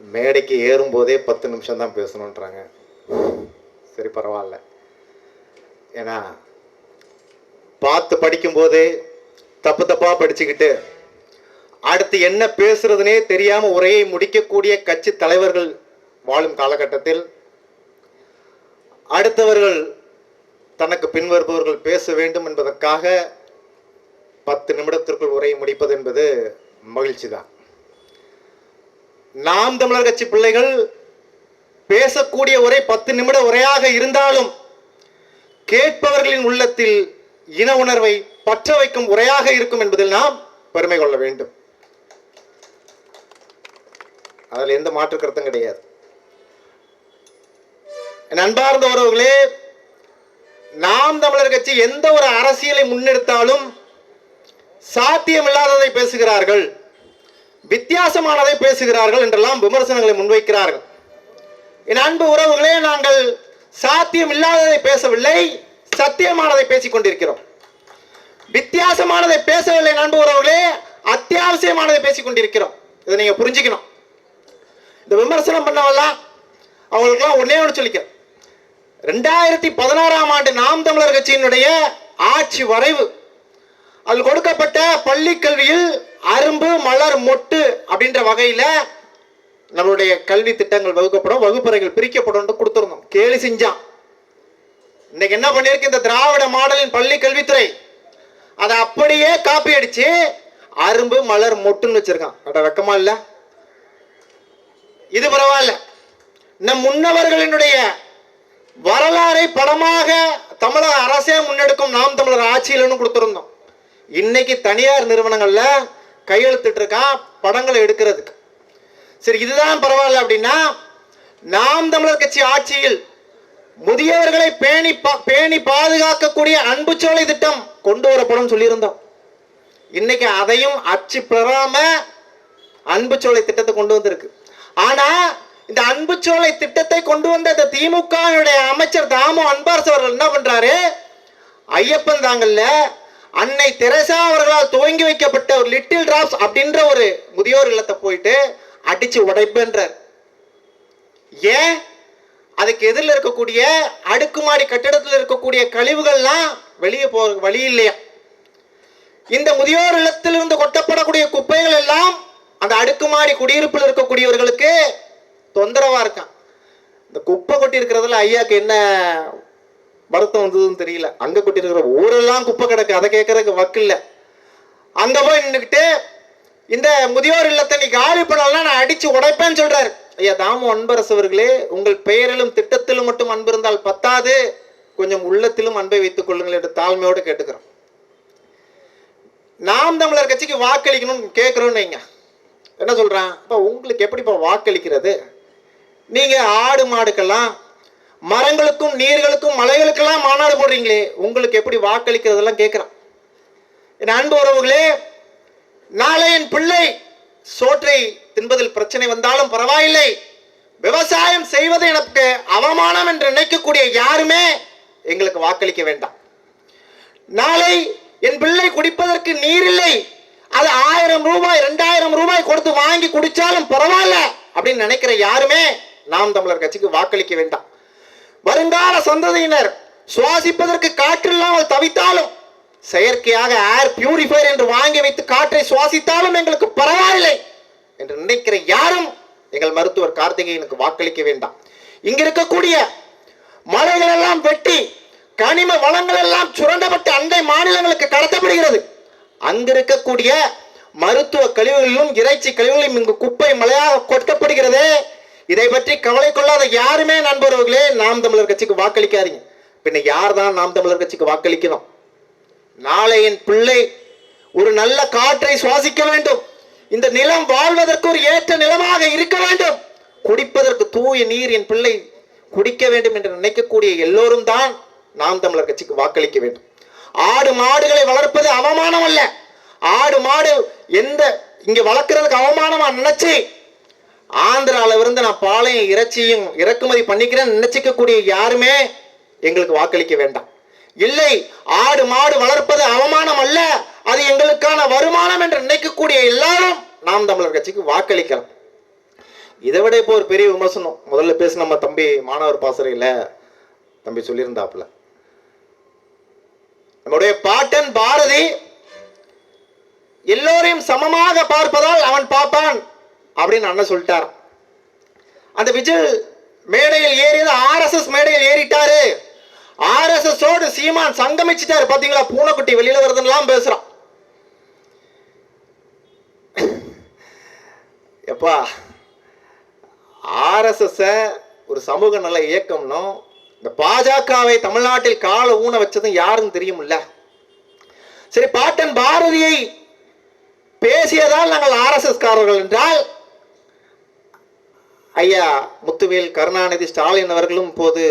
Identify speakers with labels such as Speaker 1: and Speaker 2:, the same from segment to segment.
Speaker 1: மேடைக்கு ஏறும்போதே பத்து நிமிஷம் தான் பேசணுன்றாங்க. சரி பரவாயில்ல. ஏன்னா பார்த்து படிக்கும்போதே தப்பு தப்பாக படிச்சுக்கிட்டு அடுத்து என்ன பேசுறதுனே தெரியாம உரையை முடிக்கக்கூடிய கட்சி தலைவர்கள் வாழும் காலகட்டத்தில் அடுத்தவர்கள் தனக்கு பின்வருபவர்கள் பேச வேண்டும் என்பதற்காக பத்து நிமிடத்திற்குள் உரையை முடிப்பது என்பது மகிழ்ச்சி தான் நாம் தமிழர் கட்சி பிள்ளைகள் பேசக்கூடிய உரை பத்து நிமிட உரையாக இருந்தாலும் கேட்பவர்களின் உள்ளத்தில் இன உணர்வை பற்ற வைக்கும் உரையாக இருக்கும் என்பதில் நாம் பெருமை கொள்ள வேண்டும். அதில் எந்த மாற்று கருத்தும் கிடையாது. நண்பார்ந்த உறவுகளே நாம் தமிழர் கட்சி எந்த ஒரு அரசியலை முன்னெடுத்தாலும் சாத்தியமில்லாததை பேசுகிறார்கள். வித்தியாசமானதை பேசுகிறார்கள் என்றெல்லாம் விமர்சனங்களை முன்வைக்கிறார்கள். என் அன்பு உறவுகளே நாங்கள் சாத்தியம் இல்லாததை பேசவில்லை சத்தியமானதை பேசிக் கொண்டிருக்கிறோம் வித்தியாசமானதை பேசவில்லை என் அன்பு உறவுகளே அத்தியாவசியமானதை பேசிக் கொண்டிருக்கிறோம் இதை நீங்க புரிஞ்சுக்கணும். இந்த விமர்சனம் பண்ணவெல்லாம் அவங்களுக்கெல்லாம் ஒன்னே ஒன்று சொல்லிக்கிறேன். ரெண்டாயிரத்தி பதினாறாம் ஆண்டு நாம் தமிழர் கட்சியினுடைய ஆட்சி வரைவு அதில் கொடுக்கப்பட்ட பள்ளி கல்வியில் அரும்பு மலர் மொட்டு அப்படின்ற வகையில நம்மளுடைய கல்வி திட்டங்கள் வகுக்கப்படும். வகுப்பறைகள் பிரிக்கப்படும் கொடுத்துருந்தோம். கேலி செஞ்சான் இன்னைக்கு என்ன பண்ணியிருக்கு? இந்த திராவிட மாடலின் பள்ளி கல்வித்துறை. அதை அப்படியே காப்பி அடிச்சு அரும்பு மலர் மொட்டுன்னு வச்சிருக்கான். அட வெக்கமா இல்ல. இது பரவாயில்ல. நம் முன்னவர்களினுடைய வரலாறை படமாக தமிழக அரசே முன்னெடுக்கும். நாம் தமிழர் ஆட்சியில்னு கொடுத்துருந்தோம். இன்னைக்கு தனியார் நிறுவனங்கள்ல கையெழுத்துட்டு இருக்கான் படங்களை எடுக்கிறதுக்கு. சரி இதுதான் பரவாயில்ல அப்படின்னா நாம் தமிழர் கட்சி ஆட்சியில் முதியவர்களை பேணி பா- பேணி பாதுகாக்கக்கூடிய அன்பு சோலை திட்டம் கொண்டு வரப்படும் சொல்லியிருந்தோம். இன்னைக்கு அதையும் அச்சு பெறாம அன்பு சோலை திட்டத்தை கொண்டு வந்திருக்கு. ஆனா இந்த அன்பு சோலை திட்டத்தை கொண்டு வந்த இந்த திமுக அமைச்சர் தாமோ அன்பாரசு அவர்கள் என்ன பண்றாரு? ஐயப்பன் தாங்கல்ல அன்னை தெரசா அவர்களால் துவங்கி வைக்கப்பட்ட ஒரு லிட்டில் டிராப்ஸ் அப்படின்ற ஒரு முதியோர் இல்லத்தை போயிட்டு அடிச்சு உடைப்புன்றார். ஏன்? அதுக்கு எதிரில் இருக்கக்கூடிய அடுக்குமாடி கட்டிடத்தில் இருக்கக்கூடிய கழிவுகள்லாம் வெளியே போற வழி இல்லையா? இந்த முதியோர் இல்லத்திலிருந்து கொட்டப்படக்கூடிய குப்பைகள் எல்லாம் அந்த அடுக்குமாடி குடியிருப்பில் இருக்கக்கூடியவர்களுக்கு தொந்தரவா இருக்கான். இந்த குப்பை கொட்டி இருக்கிறதுல ஐயாக்கு என்ன வருத்தம் வந்ததுன்னு தெரியல. அங்க கொட்டிருக்கிற ஊரெல்லாம் குப்பை கிடக்கு. அதை கேட்கறதுக்கு வக்கு இல்ல. அங்க போய் நின்றுக்கிட்டு இந்த முதியோர் இல்லத்தை நீ காலி பண்ணலாம் நான் அடிச்சு உடைப்பேன்னு சொல்றாரு. ஐயா தாமு அன்பரசு அவர்களே உங்கள் பெயரிலும் திட்டத்திலும் மட்டும் அன்பு இருந்தால் பத்தாது. கொஞ்சம் உள்ளத்திலும் அன்பை வைத்துக் கொள்ளுங்கள் என்று தாழ்மையோடு கேட்டுக்கிறோம். நாம் தமிழர் கட்சிக்கு வாக்களிக்கணும்னு கேட்குறோன்னு வைங்க. என்ன சொல்றான்? இப்போ உங்களுக்கு எப்படிப்பா வாக்களிக்கிறது? நீங்க ஆடு மாடுக்கெல்லாம் மரங்களுக்கும் நீர்களுக்கும் மலைகளுக்கெல்லாம் மாநாடு போடுறீங்களே உங்களுக்கு எப்படி வாக்களிக்கிறதெல்லாம் கேட்குறான் என் அன்பு உறவுகளே நாளை என் பிள்ளை சோற்றை தின்பதில் பிரச்சனை வந்தாலும் பரவாயில்லை. விவசாயம் செய்வது எனக்கு அவமானம் என்று நினைக்கக்கூடிய யாருமே எங்களுக்கு வாக்களிக்க வேண்டாம். நாளை என் பிள்ளை குடிப்பதற்கு நீர் இல்லை அது ஆயிரம் ரூபாய் ரெண்டாயிரம் ரூபாய் கொடுத்து வாங்கி குடிச்சாலும் பரவாயில்ல அப்படின்னு நினைக்கிற யாருமே நாம் தமிழர் கட்சிக்கு வாக்களிக்க வேண்டாம். வருங்கால சந்ததியினர் சுவாசிப்பதற்கு காற்றில்லாமல் தவித்தாலும் செயற்கையாக ஏர் பியூரிஃபையர் என்று வாங்கி வைத்து காற்றை சுவாசித்தாலும் எங்களுக்கு பரவாயில்லை என்று நினைக்கிற யாரும் எங்கள் மருத்துவர் கார்த்திகேயனுக்கு வாக்களிக்க வேண்டாம். இங்க இருக்கக்கூடிய மலைகள் எல்லாம் வெட்டி கனிம வளங்கள் எல்லாம் சுரண்டப்பட்டு அண்டை மாநிலங்களுக்கு கடத்தப்படுகிறது. அங்க இருக்கக்கூடிய மருத்துவ கழிவுகளிலும் இறைச்சி கழிவுகளிலும் இங்கு குப்பை மலையாக கொட்டப்படுகிறது. இதை பற்றி கவலை கொள்ளாத யாருமே நண்பர்களே நாம் தமிழர் கட்சிக்கு வாக்களிக்காதீங்க. பின்ன யார் தான் நாம் தமிழர் கட்சிக்கு வாக்களிக்கணும்? நாளையின் பிள்ளை ஒரு நல்ல காற்றை சுவாசிக்க வேண்டும். இந்த நிலம் வாழ்வதற்கு ஒரு ஏற்ற நிலமாக இருக்க வேண்டும். குடிப்பதற்கு தூய நீர் என் பிள்ளை குடிக்க வேண்டும் என்று நினைக்கக்கூடிய எல்லோரும் தான் நாம் தமிழர் கட்சிக்கு வாக்களிக்க வேண்டும். ஆடு மாடுகளை வளர்ப்பது அவமானம் அல்ல. ஆடு மாடு எந்த இங்க வளர்க்கறதுக்கு அவமானமா நினைச்சு ஆந்திரால இருந்து நான் பாலையும் இறைச்சியும் இறக்குமதி பண்ணிக்கிறேன்னு நினைச்சிக்கக்கூடிய யாருமே எங்களுக்கு வாக்களிக்க வேண்டாம். இல்லை ஆடு மாடு வளர்ப்பது அவமானம் அல்ல அது எங்களுக்கான வருமானம் என்று நினைக்கக்கூடிய எல்லாரும் நாம் தமிழர் கட்சிக்கு வாக்களிக்கலாம். இதை விட இப்போ ஒரு பெரிய விமர்சனம். முதல்ல பேச நம்ம தம்பி மாணவர் பாசறையில் தம்பி சொல்லியிருந்தாப்புல. நம்முடைய பாட்டன் பாரதி எல்லோரையும் சமமாக பார்ப்பதால் அவன் பார்ப்பான் அப்படின்னு அண்ணன் சொல்லிட்டார். அந்த விஜய் மேடையில் ஏறியது ஆர்எஸ்எஸ் மேடையில் ஏறிட்டாரு. ஆர்எஸ்எஸோடு சீமான் சங்கமிச்சிட்டாரு. பாத்தீங்களா? பூனைக்குட்டி வெளியில வருதுன்னெல்லாம் பேசுறான். எப்பா ஆர்எஸ்எஸ் ஒரு சமூக நல இயக்கம்னும் இந்த பாஜகவை தமிழ்நாட்டில் கால ஊன வச்சதும் யாருன்னு தெரியுமில்ல. சரி பாட்டன் பாரதியை பேசியதால் நாங்கள் ஆர்எஸ்எஸ் காரர்கள் என்றால் ஐயா முத்துவேல் கருணாநிதி ஸ்டாலின் அவர்களும் போது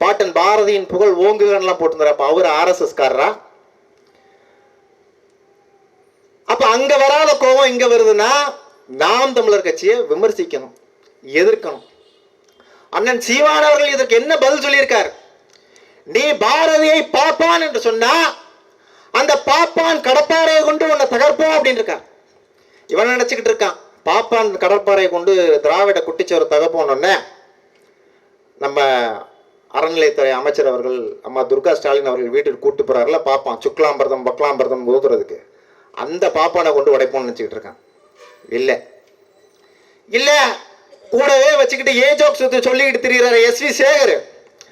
Speaker 1: பாட்டன் பாரதியின் புகழ் ஓங்குகன்லாம் போட்டுருந்தார் அப்போ அவர் ஆர்எஸ்எஸ்காரரா காரரா அப்ப அங்க வராத கோபம் இங்க வருதுன்னா நாம் தமிழர் கட்சியை விமர்சிக்கணும் எதிர்க்கணும். அண்ணன் சீவான் அவர்கள் இதற்கு என்ன பதில் சொல்லியிருக்கார்? நீ பாரதியை பாப்பான் என்று சொன்னா அந்த பாப்பான் கடப்பாறையை கொண்டு உன்னை தகர்ப்போம் அப்படின்னு இருக்கார் இவன் நினைச்சுக்கிட்டு இருக்கான். பாப்பான் கடற்பாறையை கொண்டு திராவிட குட்டிச்சோறு தகப்போனோடனே நம்ம அறநிலையத்துறை அமைச்சர் அவர்கள் அம்மா துர்கா ஸ்டாலின் அவர்கள் வீட்டுக்கு கூட்டு போறாருல பாப்பான் சுக்லாம்பரதம் பக்லாம்பரதம் ஊதுறதுக்கு அந்த பாப்பானை கொண்டு உடைப்போம்னு நினச்சிக்கிட்டு இருக்கான். இல்லை. இல்லை கூடவே வச்சுக்கிட்டு ஏ சுத்து சொல்லிக்கிட்டு திரிகிறாரு எஸ் வி சேகர்.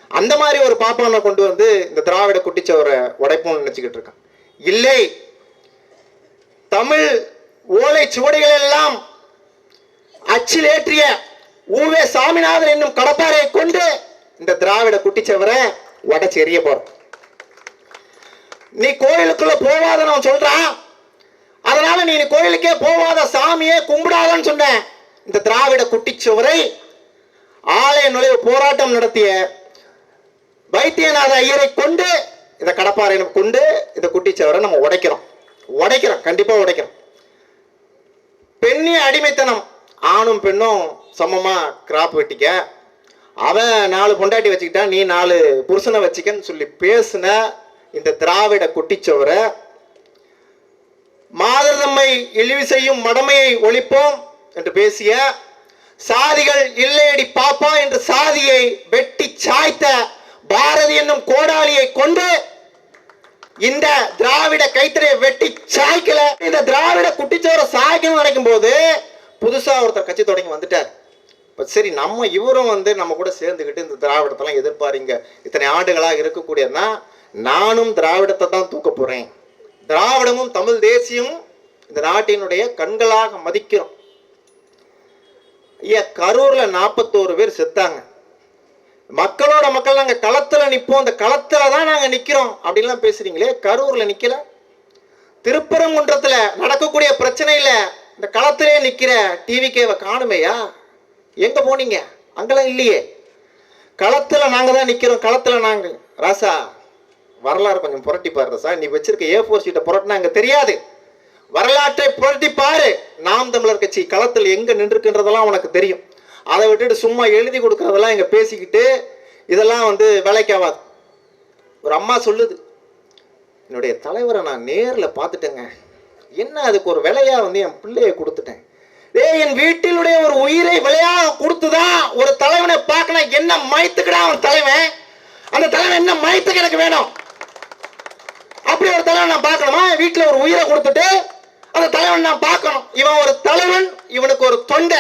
Speaker 1: அந்த மாதிரி ஒரு பாப்பானை கொண்டு வந்து இந்த திராவிட குட்டிச்சவரை உடைப்போம்னு நினச்சிக்கிட்டு இருக்கான். இல்லை. தமிழ் ஓலை சுவடிகள் எல்லாம் அச்சில் ஏற்றிய ஊவே சாமிநாதன் என்னும் கடப்பாரையை கொண்டு இந்த திராவிட குட்டிச்சவரை உடச்சி எறிய போறோம் நீ கோயிலுக்குள்ள போவாதன்னு நான் சொல்றான். அதனால நீ கோயிலுக்கே போவாத சாமியே கும்பிடாதன்னு சொன்ன இந்த திராவிட குட்டிச்சுவரை ஆலய நுழைவு போராட்டம் நடத்திய வைத்தியநாத ஐயரை கொண்டு இந்த கடப்பாறை கொண்டு இந்த குட்டிச்சுவரை நம்ம உடைக்கிறோம். உடைக்கிறோம் கண்டிப்பா உடைக்கிறோம். பெண்ணிய அடிமைத்தனம் ஆணும் பெண்ணும் சமமாக கிராப் வெட்டிக்க. அவன் நாலு பொண்டாட்டி வச்சுக்கிட்டா நீ நாலு புருஷனை வச்சுக்கன்னு சொல்லி பேசின இந்த திராவிட குட்டிச்சவரை மாதர்தம்மை இழிவு செய்யும் மடமையை ஒழிப்போம் என்று பேசிய சாதிகள் இல்லையடி பாப்பா என்று சாதியை வெட்டி சாய்த்த பாரதி என்னும் கோடாலியை கொண்டு இந்த திராவிட கைத்தறியை வெட்டி சாய்க்கல. இந்த திராவிட குட்டிச்சோரை சாய்க்கணும்னு நினைக்கும் போது புதுசாக ஒருத்தர் கட்சி தொடங்கி வந்துட்டார். இப்போ சரி நம்ம இவரும் வந்து நம்ம கூட சேர்ந்துக்கிட்டு இந்த திராவிடத்தெல்லாம் எதிர்பாருங்க. இத்தனை ஆண்டுகளாக இருக்கக்கூடியதுன்னா நானும் திராவிடத்தை தான் தூக்க போறேன். திராவிடமும் தமிழ் தேசியமும் இந்த நாட்டினுடைய கண்களாக மதிக்கிறோம். ஐயா கரூர்ல நாற்பத்தோரு பேர் செத்தாங்க. மக்களோட மக்கள் நாங்க களத்துல நிப்போம். இந்த களத்துல தான் நாங்க நிக்கிறோம். அப்படின்லாம் பேசுறீங்களே கரூர்ல நிக்கல. திருப்பரங்குன்றத்துல நடக்கக்கூடிய பிரச்சனையில் இந்த களத்திலே டிவி கேவை காணுமேயா? எங்கே போனீங்க? அங்கெல்லாம் இல்லையே. களத்தில் நாங்கள் தான் நிற்கிறோம் களத்தில் நாங்கள் ராசா வரலாறு கொஞ்சம் புரட்டி பாரு ராசா நீ வச்சிருக்க ஏ ஃபோர் சீட்டை புரட்டினா அங்கே தெரியாது. வரலாற்றை புரட்டி பாரு. நாம் தமிழர் கட்சி களத்தில் எங்கே நின்றுக்குன்றதெல்லாம் உனக்கு தெரியும். அதை விட்டுட்டு சும்மா எழுதி கொடுக்குறதெல்லாம் இங்கே பேசிக்கிட்டு இதெல்லாம் வந்து வேலைக்காவாது. ஒரு அம்மா சொல்லுது என்னுடைய தலைவரை நான் நேரில் பார்த்துட்டேங்க. என்ன அதுக்கு ஒரு விலையா வந்து என் பிள்ளையை கொடுத்துட்டேன். டேய் என் வீட்டிலுடைய ஒரு உயிரை விலையாக கொடுத்துதான் ஒரு தலைவனை பார்க்கணும் என்ன மயத்துக்குடா அவன் தலைவன்? அந்த தலைவன் என்ன மயத்துக்கு எனக்கு வேணும்? அப்படி ஒரு தலைவன் நான் பார்க்கணுமா? வீட்டில் ஒரு உயிரை கொடுத்துட்டு அந்த தலைவன் நான் பார்க்கணும். இவன் ஒரு தலைவன் இவனுக்கு ஒரு தொண்டை.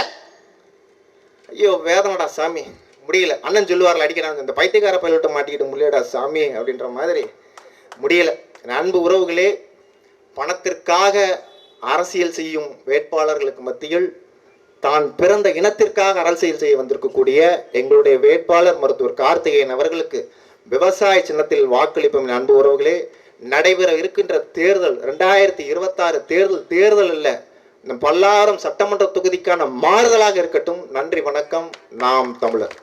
Speaker 1: ஐயோ வேதனடா சாமி. முடியல. அண்ணன் சொல்லுவார்ல அடிக்கிறாங்க இந்த பைத்தியக்கார பயில்கிட்ட மாட்டிக்கிட்டு முடியலடா சாமி அப்படின்ற மாதிரி. முடியல. என் அன்பு உறவுகளே பணத்திற்காக அரசியல் செய்யும் வேட்பாளர்களுக்கு மத்தியில் தான் பிறந்த இனத்திற்காக அரசியல் செய்ய வந்திருக்கக்கூடிய எங்களுடைய வேட்பாளர் மருத்துவர் கார்த்திகேயன் அவர்களுக்கு விவசாய சின்னத்தில் வாக்களிப்பும் அன்பு உறவுகளே. நடைபெற இருக்கின்ற தேர்தல் ரெண்டாயிரத்தி இருபத்தாறு தேர்தல் தேர்தல் இல்லை இந்த பல்லாயிரம் சட்டமன்ற தொகுதிக்கான மாறுதலாக இருக்கட்டும். நன்றி வணக்கம். நாம் தமிழர்.